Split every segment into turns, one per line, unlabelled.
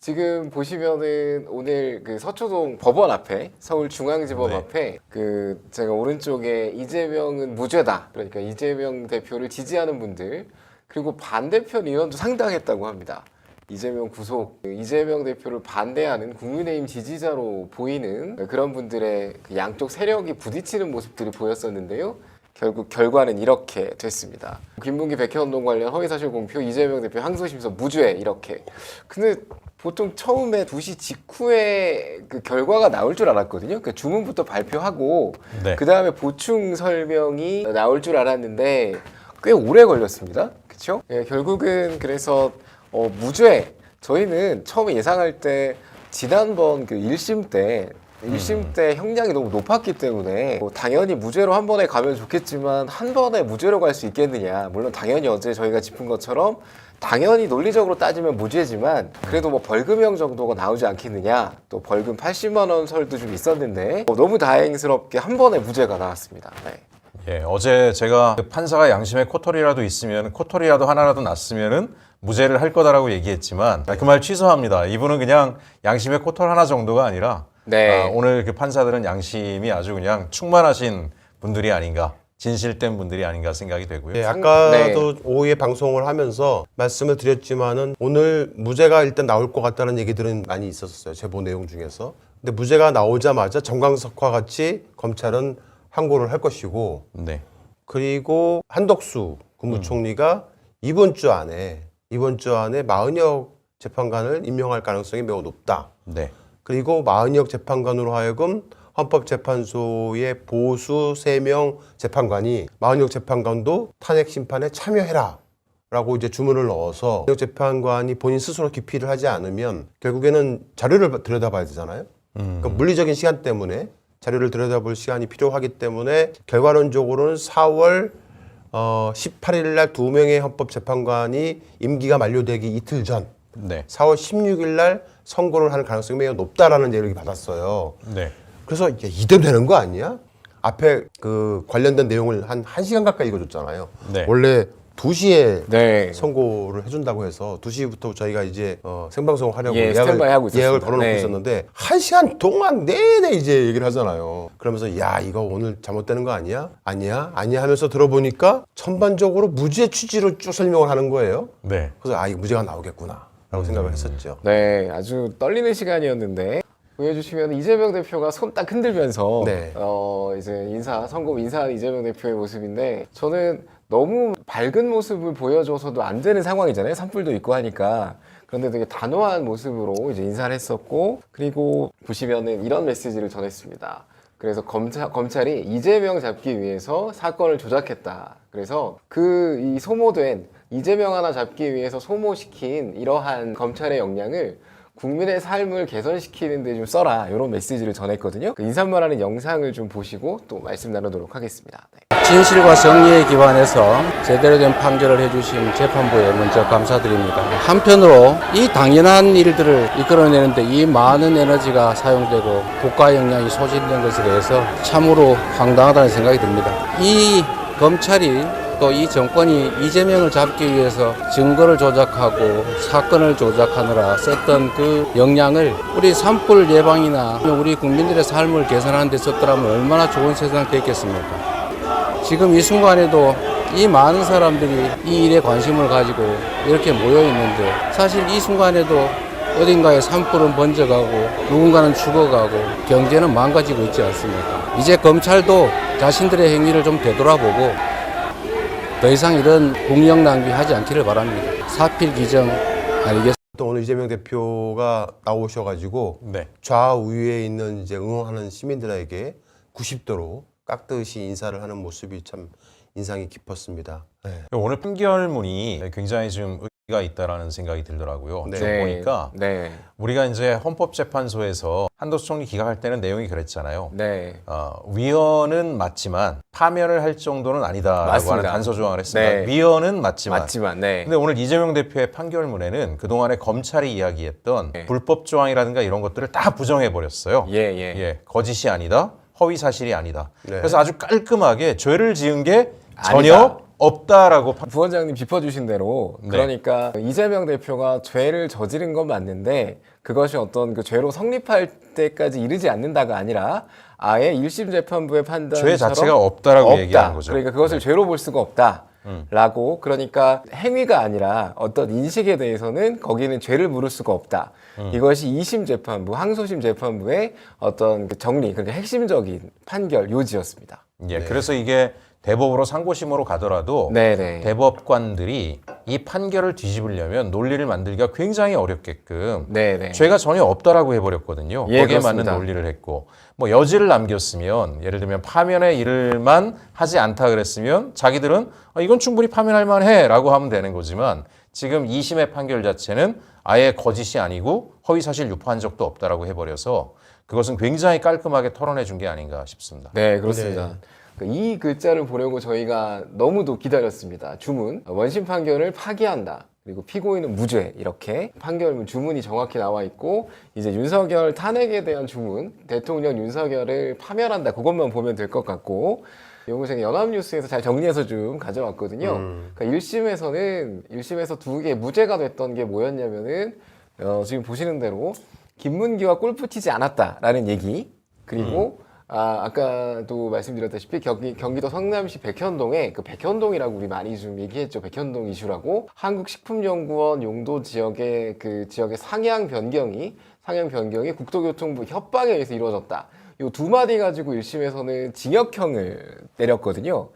지금 보시면은 오늘 그 서초동 법원 앞에 서울중앙지법
네.
앞에 그 제가 오른쪽에 이재명은 무죄다 그러니까 이재명 대표를 지지하는 분들 그리고 반대편 의원도 상당했다고 합니다. 이재명 구속, 그 이재명 대표를 반대하는 국민의힘 지지자로 보이는 그런 분들의 그 양쪽 세력이 부딪히는 모습들이 보였었는데요. 결국 결과는 이렇게 됐습니다. 김문기 백현동 관련 허위사실 공표, 이재명 대표 항소심서 무죄 이렇게. 근데 보통 처음에 2시 직후에 그 결과가 나올 줄 알았거든요. 그 주문부터 발표하고
네.
그 다음에 보충 설명이 나올 줄 알았는데 꽤 오래 걸렸습니다. 그렇죠? 예, 결국은 그래서 어, 무죄. 저희는 처음에 예상할 때 지난번 그 1심 때 1심 때 형량이 너무 높았기 때문에 뭐 당연히 무죄로 한 번에 가면 좋겠지만 한 번에 무죄로 갈 수 있겠느냐 물론 당연히 어제 저희가 짚은 것처럼 당연히 논리적으로 따지면 무죄지만 그래도 뭐 벌금형 정도가 나오지 않겠느냐 또 벌금 80만 원 설도 좀 있었는데 어, 너무 다행스럽게 한 번에 무죄가 나왔습니다 네.
예, 어제 제가 그 판사가 양심의 코털이라도 있으면 코털이라도 하나라도 났으면은 무죄를 할 거다라고 얘기했지만 그 말 취소합니다. 이분은 그냥 양심의 코털 하나 정도가 아니라
네.
아, 오늘 그 판사들은 양심이 아주 그냥 충만하신 분들이 아닌가 진실된 분들이 아닌가 생각이 되고요.
네,
상-
아까도 오후에 방송을 하면서 말씀을 드렸지만은 오늘 무죄가 일단 나올 것 같다는 얘기들은 많이 있었어요. 제보 내용 중에서. 근데 무죄가 나오자마자 정광석과 같이 검찰은 항고를 할 것이고
네.
그리고 한덕수 국무총리가 이번 주 안에 이번 주 안에 마은혁 재판관을 임명할 가능성이 매우 높다.
네.
그리고 마은혁 재판관으로 하여금 헌법재판소의 보수 세 명 재판관이 마은혁 재판관도 탄핵 심판에 참여해라. 라고 이제 주문을 넣어서 재판관이 본인 스스로 기피를 하지 않으면 결국에는 자료를 들여다봐야 되잖아요. 그러니까 물리적인 시간 때문에 자료를 들여다볼 시간이 필요하기 때문에 결과론적으로는 4월 어, 18일 날 두 명의 헌법재판관이 임기가 만료되기 이틀 전
네.
4월 16일 날 선고를 하는 가능성이 매우 높다라는 얘기를 받았어요.
네.
그래서 이게 이대로 되는 거 아니야? 앞에 그 관련된 내용을 한 1시간 가까이 읽어줬잖아요.
네.
원래 2시에
네.
선고를 해준다고 해서 2시부터 저희가 이제 어, 생방송 하려고
예, 스탠바이 하고 있었습니다.
예약을 걸어놓고
네.
있었는데 1시간 동안 내내 이제 얘기를 하잖아요. 그러면서 야 이거 오늘 잘못되는 거 아니야? 아니야? 아니야 하면서 들어보니까 전반적으로 무죄 취지로 쭉 설명을 하는 거예요.
네.
그래서 아 이거 무죄가 나오겠구나 라고 생각을 했었죠.
네, 아주 떨리는 시간이었는데 보여주시면 이재명 대표가 손 딱 흔들면서
네.
어 이제 인사 선거 인사한 이재명 대표의 모습인데 저는 너무 밝은 모습을 보여줘서도 안 되는 상황이잖아요. 산불도 있고 하니까. 그런데 되게 단호한 모습으로 이제 인사를 했었고 그리고 보시면은 이런 메시지를 전했습니다. 그래서 검찰, 검찰이 이재명 잡기 위해서 사건을 조작했다. 그래서 그 이 소모된 이재명 하나 잡기 위해서 소모시킨 이러한 검찰의 역량을 국민의 삶을 개선시키는 데 좀 써라. 이런 메시지를 전했거든요. 그 인사말하는 영상을 좀 보시고 또 말씀 나누도록 하겠습니다. 네.
진실과 정의에 기반해서 제대로 된 판결을 해주신 재판부에 먼저 감사드립니다. 한편으로 이 당연한 일들을 이끌어내는데 이 많은 에너지가 사용되고 국가 역량이 소진된 것에 대해서 참으로 황당하다는 생각이 듭니다. 이 검찰이 또 이 정권이 이재명을 잡기 위해서 증거를 조작하고 사건을 조작하느라 썼던 그 역량을 우리 산불 예방이나 우리 국민들의 삶을 개선하는 데 썼더라면 얼마나 좋은 세상 됐겠습니까? 지금 이 순간에도 이 많은 사람들이 이 일에 관심을 가지고 이렇게 모여 있는데 사실 이 순간에도 어딘가에 산불은 번져가고 누군가는 죽어가고 경제는 망가지고 있지 않습니까? 이제 검찰도 자신들의 행위를 좀 되돌아보고 더 이상 이런 국력 낭비하지 않기를 바랍니다. 사필 기정 아니겠습니까?
또 오늘 이재명 대표가 나오셔가지고
네.
좌우에 있는 이제 응원하는 시민들에게 90도로 깎듯이 인사를 하는 모습이 참 인상이 깊었습니다. 네.
오늘 판결문이 굉장히 좀 가 있다라는 생각이 들더라고요.
네.
쭉 보니까
네.
우리가 이제 헌법재판소에서 한도수 총리 기각할 때는 내용이 그랬잖아요.
네.
어, 위헌은 맞지만 파면을 할 정도는 아니다라고
맞습니다.
하는 단서 조항을 했습니다.
네.
위헌은 맞지만.
맞지만, 네.
근데 오늘 이재명 대표의 판결문에는 그동안에 검찰이 이야기했던
네.
불법 조항이라든가 이런 것들을 다 부정해 버렸어요.
예, 예.
예, 거짓이 아니다. 허위 사실이 아니다.
네.
그래서 아주 깔끔하게 죄를 지은 게 전혀
아니다.
없다라고 파-
부원장님 짚어주신 대로
네.
그러니까 이재명 대표가 죄를 저지른 건 맞는데 그것이 어떤 그 죄로 성립할 때까지 이르지 않는다가 아니라 아예 1심 재판부의 판단
죄 자체가 없다라고
없다.
얘기하는 거죠. 네. 음.
그러니까 그것을 죄로 볼 수가 없다. 라고 그러니까 행위가 아니라 어떤 인식에 대해서는 거기는 죄를 물을 수가 없다.
음.
이것이 2심 재판부, 항소심 재판부의 어떤 그 정리, 그러니까 핵심적인 판결 요지였습니다.
예, 그래서 이게 대법으로 상고심으로 가더라도
네네.
대법관들이 이 판결을 뒤집으려면 논리를 만들기가 굉장히 어렵게끔
네네.
죄가 전혀 없다라고 해버렸거든요.
예,
거기에
그렇습니다.
맞는 논리를 했고 뭐 여지를 남겼으면 예를 들면 파면의 일을만 하지 않다 그랬으면 자기들은 아, 이건 충분히 파면할 만해라고 하면 되는 거지만 지금 2심의 판결 자체는 아예 거짓이 아니고 허위사실 유포한 적도 없다라고 해버려서 그것은 굉장히 깔끔하게 털어내 준 게 아닌가 싶습니다.
네, 그렇습니다. 그 이 글자를 보려고 저희가 너무도 기다렸습니다. 주문. 원심 판결을 파기한다. 그리고 피고인은 무죄. 이렇게 판결문 주문이 정확히 나와 있고, 이제 윤석열 탄핵에 대한 주문, 대통령 윤석열을 파면한다. 그것만 보면 될 것 같고, 제가 연합뉴스에서 잘 정리해서 좀 가져왔거든요. 그러니까 1심에서는, 1심에서 두 개 무죄가 됐던 게 뭐였냐면은, 어, 지금 보시는 대로, 김문기와 골프 치지 않았다라는 얘기, 그리고 아, 아까도 말씀드렸다시피 경기, 경기도 성남시 백현동에 그 백현동이라고 우리 많이 좀 얘기했죠. 백현동 이슈라고 한국식품연구원 용도 지역의 그 지역의 상향 변경이 상향 변경이 국토교통부 협박에 의해서 이루어졌다. 요 두 마디 가지고 1심에서는 징역형을 내렸거든요.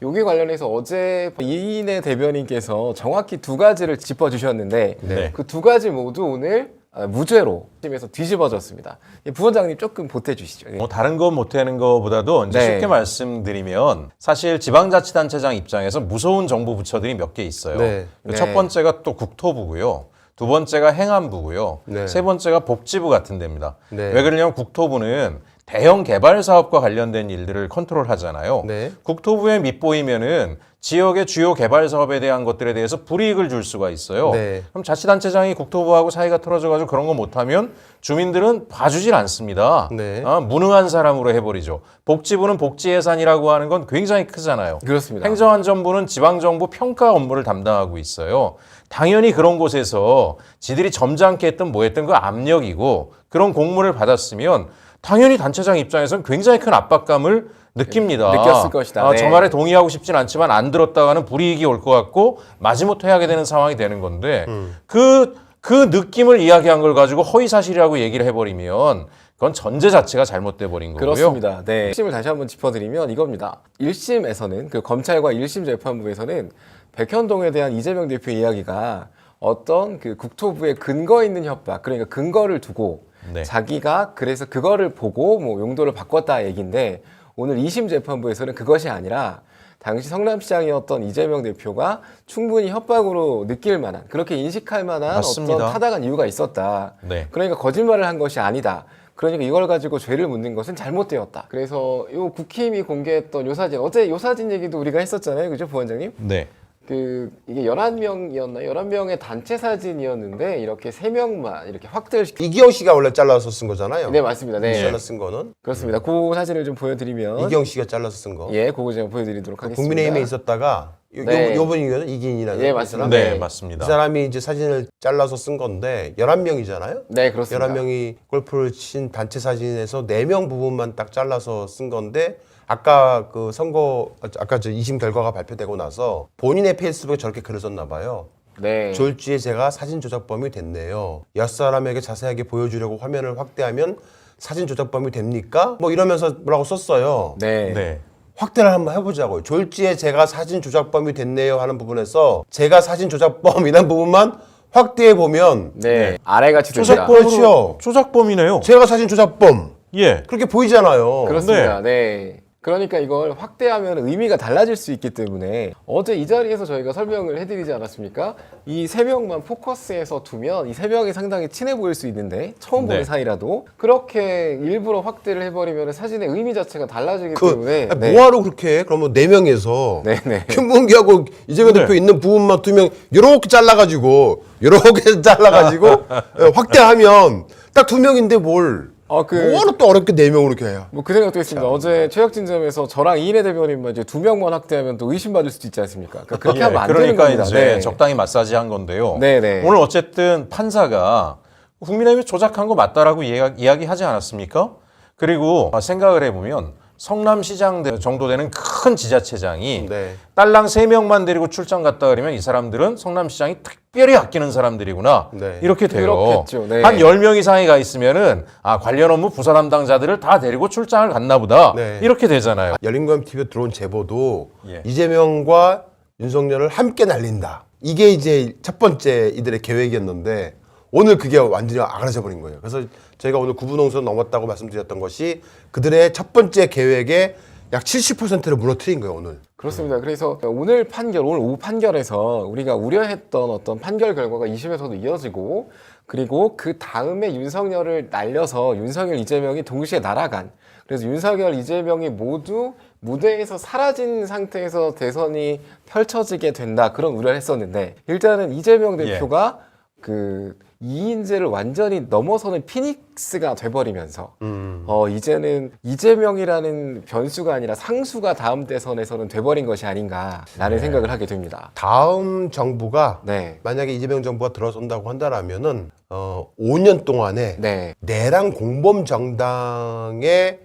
여기 관련해서 어제 이인의 대변인께서 정확히 두 가지를 짚어주셨는데
네.
그두 가지 모두 오늘 아, 무죄로 심에서 뒤집어졌습니다. 예, 부원장님 조금 보태주시죠. 예.
뭐 다른 거 못하는 거보다도 이제
네.
쉽게 말씀드리면 사실 지방자치단체장 입장에서 무서운 정부 부처들이 몇 개 있어요.
네.
그첫
네.
번째가 또 국토부고요. 두 번째가 행안부고요.
네.
세 번째가 복지부 같은 데입니다.
네.
왜 그러냐면 국토부는 대형 개발 사업과 관련된 일들을 컨트롤 하잖아요.
네.
국토부에 밑보이면은 지역의 주요 개발 사업에 대한 것들에 대해서 불이익을 줄 수가 있어요.
네.
그럼 자치단체장이 국토부하고 사이가 틀어져가지고 그런 거 못하면 주민들은 봐주질 않습니다.
네.
아, 무능한 사람으로 해버리죠. 복지부는 복지 예산이라고 하는 건 굉장히 크잖아요.
그렇습니다.
행정안전부는 지방정부 평가 업무를 담당하고 있어요. 당연히 그런 곳에서 지들이 점잖게 했던 뭐 했던 그 압력이고 그런 공문을 받았으면 당연히 단체장 입장에서는 굉장히 큰 압박감을 느낍니다.
느꼈을 것이다.
아,
네.
저 말에 동의하고 싶진 않지만 안 들었다가는 불이익이 올 것 같고 마지못해 하게 되는 상황이 되는 건데 그, 그 느낌을 이야기한 걸 가지고 허위 사실이라고 얘기를 해버리면 그건 전제 자체가 잘못돼 버린 거고요.
그렇습니다. 네. 1심을 다시 한번 짚어드리면 이겁니다. 1심에서는 그 검찰과 1심 재판부에서는 백현동에 대한 이재명 대표 이야기가 어떤 그 국토부의 근거 있는 협박, 그러니까 근거를 두고
네.
자기가 그래서 그거를 보고 뭐 용도를 바꿨다 얘기인데 오늘 2심 재판부에서는 그것이 아니라 당시 성남시장이었던 이재명 대표가 충분히 협박으로 느낄 만한 그렇게 인식할 만한
맞습니다.
어떤 타당한 이유가 있었다.
네.
그러니까 거짓말을 한 것이 아니다. 그러니까 이걸 가지고 죄를 묻는 것은 잘못되었다. 그래서 요 국힘이 공개했던 요 사진, 어제 요 사진 얘기도 우리가 했었잖아요. 그죠, 부원장님?
네.
그 이게 11명이었나요? 11명의 단체 사진이었는데 이렇게 3명만 이렇게 확대를 시키
이기영 씨가 원래 잘라서 쓴 거잖아요.
네, 맞습니다. 네.
잘라 쓴 거는
그렇습니다. 그 사진을 좀 보여 드리면
이기영 씨가 잘라서 쓴 거.
예, 그거 제가 보여 드리도록 하겠습니다.
국민의힘에 있었다가 요,
네.
요, 분이거든 이기인이라는.
예,
그
맞습니다.
사람.
네,
네.
맞습니다.
이 사람이 이제 사진을 잘라서 쓴 건데 11명이잖아요.
네, 그렇습니다.
11명이 골프를 친 단체 사진에서 4명 부분만 딱 잘라서 쓴 건데 아까 그 선거 아까 저 2심 결과가 발표되고 나서 본인의 페이스북에 저렇게 글을 썼나 봐요.
네.
졸지에 제가 사진 조작범이 됐네요. 옆사람에게 자세하게 보여주려고 화면을 확대하면 사진 조작범이 됩니까? 뭐 이러면서 뭐라고 썼어요.
네.
네.
확대를 한번 해보자고요. 졸지에 제가 사진 조작범이 됐네요 하는 부분에서 제가 사진 조작범이라는 부분만 확대해 보면
네. 아래같이 됩니다.
조작범- 그렇죠.
조작범이네요.
제가 사진 조작범
예.
그렇게 보이잖아요.
그렇습니다. 네. 그러니까 이걸 확대하면 의미가 달라질 수 있기 때문에 어제 이 자리에서 저희가 설명을 해드리지 않았습니까? 이 세 명만 포커스해서 두면 이 세 명이 상당히 친해 보일 수 있는데 처음 보는
네.
사이라도 그렇게 일부러 확대를 해버리면 사진의 의미 자체가 달라지기
그
때문에
아니,
네.
뭐하러 그렇게 그러면 네 명에서
네, 네.
김문기하고 이재명
네.
대표 있는 부분만 두 명 이렇게 잘라가지고 이렇게 잘라가지고 예, 확대하면 딱 두 명인데 뭘
어, 그,
뭐하러 또 어렵게 네 명으로 이렇게 해요.
뭐 그 생각도 했습니다. 어제 최혁진점에서 저랑 이인혜 대변인만 이제 두 명만 확대하면 또 의심받을 수도 있지 않습니까? 그러니까 그렇게
예,
하면 안
그러니까
되는 겁니다.
이제
네.
적당히 마사지 한 건데요.
네, 네.
오늘 어쨌든 판사가 국민의힘이 조작한 거 맞다라고 이야기, 이야기하지 않았습니까? 그리고 생각을 해보면 성남시장 정도 되는 큰 지자체장이
네.
딸랑 세명만 데리고 출장 갔다 그러면 이 사람들은 성남시장이 특별히 아끼는 사람들이구나.
네.
이렇게 돼요.
네.
한 10명 이상이 가 있으면은 아, 관련 업무 부서 담당자들을 다 데리고 출장을 갔나 보다.
네.
이렇게 되잖아요.
열린감 TV에 들어온 제보도
예.
이재명과 윤석열을 함께 날린다. 이게 이제 첫 번째 이들의 계획이었는데 오늘 그게 완전히 아그라져 버린 거예요. 그래서 저희가 오늘 구분홍선 넘었다고 말씀드렸던 것이 그들의 첫 번째 계획의 약 70%를 무너뜨린 거예요, 오늘.
그렇습니다. 그래서 오늘 판결, 오늘 오후 판결에서 우리가 우려했던 어떤 판결 결과가 2심에서도 이어지고 그리고 그 다음에 윤석열을 날려서 윤석열, 이재명이 동시에 날아간 그래서 윤석열, 이재명이 모두 무대에서 사라진 상태에서 대선이 펼쳐지게 된다 그런 우려를 했었는데 일단은 이재명
예.
대표가 그 이인재를 완전히 넘어서는 피닉스가 돼버리면서 어 이제는 이재명이라는 변수가 아니라 상수가 다음 대선에서는 돼버린 것이 아닌가라는 생각을 하게 됩니다.
다음 정부가
네,
만약에 이재명 정부가 들어선다고 한다라면은 어 5년 동안에
네,
내란 공범 정당에서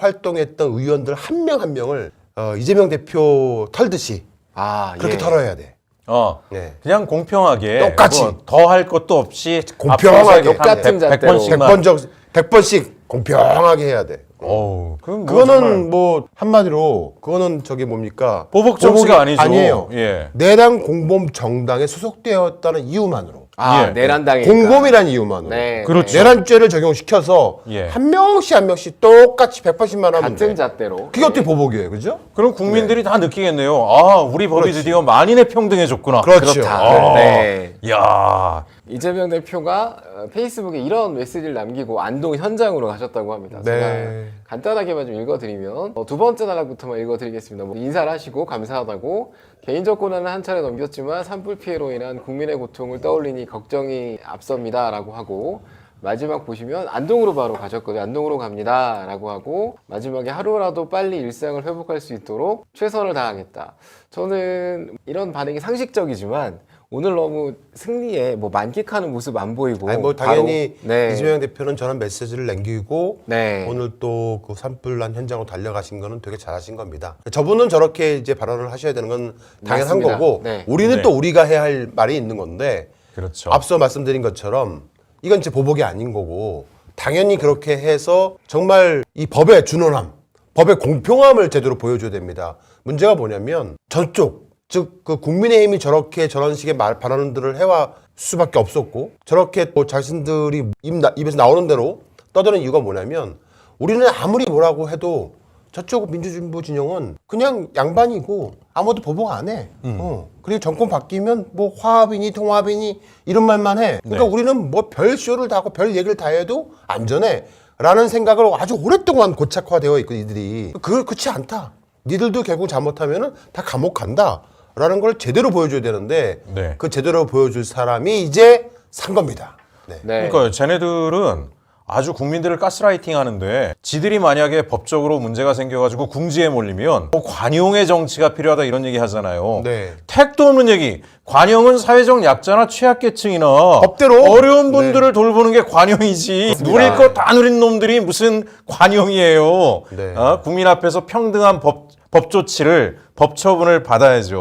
활동했던 의원들 한 명 한 명을 어, 이재명 대표 털듯이
아
그렇게
예.
털어야 돼.
어.
네.
그냥 공평하게
똑같이.
더 할 것도 없이
공평하게.
똑같은 잣대로.
100번씩만
100번 100번씩 공평하게 해야 돼.
어우, 그건 뭐
그거는
정말
뭐 한마디로 그거는 저기 뭡니까?
보복 정치가 아니죠.
아니에요.
예.
내란 공범 정당에 소속되었다는 이유만으로.
아
예.
내란당이
공범이라는 이유만으로.
네,
그렇죠.
내란죄를 적용시켜서
예.
한 명씩 한 명씩 똑같이 180만 하면
같은
돼.
잣대로
그게 어떻게 보복이에요, 그죠?
그럼 국민들이 다 느끼겠네요. 아, 우리 법이 드디어 만인의 평등해졌구나.
그렇죠.
그렇다.
아.
네.
야,
이재명 대표가 어, 페이스북에 이런 메시지를 남기고 안동 현장으로 가셨다고 합니다.
네.
제가 간단하게만 좀 읽어드리면 어, 두 번째 단락부터만 읽어드리겠습니다. 뭐 인사를 하시고 감사하다고 개인적 고난은 한 차례 넘겼지만 산불 피해로 인한 국민의 고통을 떠올리니 걱정이 앞섭니다라고 하고 마지막 보시면 안동으로 바로 가셨거든요. 안동으로 갑니다 라고 하고 마지막에 하루라도 빨리 일상을 회복할 수 있도록 최선을 다하겠다. 저는 이런 반응이 상식적이지만 오늘 너무 승리에 뭐 만끽하는 모습 안 보이고
아니 뭐
바로-
당연히
네.
이재명 대표는 저런 메시지를 남기고
네.
오늘 또 그 산불난 현장으로 달려가신 거는 되게 잘하신 겁니다. 저분은 저렇게 이제 발언을 하셔야 되는 건 당연한
맞습니다.
거고
네.
우리는
네.
또 우리가 해야 할 말이 있는 건데
그렇죠.
앞서 말씀드린 것처럼 이건 이제 보복이 아닌 거고 당연히 그렇게 해서 정말 이 법의 준원함, 법의 공평함을 제대로 보여줘야 됩니다. 문제가 뭐냐면 저쪽 즉 그 국민의힘이 저렇게 저런 식의 말 발언들을 해와 수밖에 없었고 저렇게 또 자신들이 입, 나- 입에서 나오는 대로 떠드는 이유가 뭐냐면 우리는 아무리 뭐라고 해도 저쪽 민주진보 진영은 그냥 양반이고 아무도 보복 안 해. 어. 그리고 정권 바뀌면 뭐 화합이니 통합이니 이런 말만 해. 그러니까
네.
우리는 뭐 별 쇼를 다 하고 별 얘기를 다 해도 안전해. 라는 생각을 아주 오랫동안 고착화되어 있고 이들이 그 그렇지 않다. 니들도 결국 잘못하면은 다 감옥 간다. 라는 걸 제대로 보여줘야 되는데
네.
그 제대로 보여줄 사람이 이제 산 겁니다. 네.
네.
그러니까요. 쟤네들은 아주 국민들을 가스라이팅 하는데 지들이 만약에 법적으로 문제가 생겨가지고 궁지에 몰리면 뭐 관용의 정치가 필요하다 이런 얘기 하잖아요.
네.
택도 없는 얘기. 관용은 사회적 약자나 취약계층이나
법대로.
어려운 분들을 돌보는 게 관용이지. 누릴 거 다 누린 놈들이 무슨 관용이에요.
네.
어? 국민 앞에서 평등한 법, 법 조치를 법 처분을 받아야죠.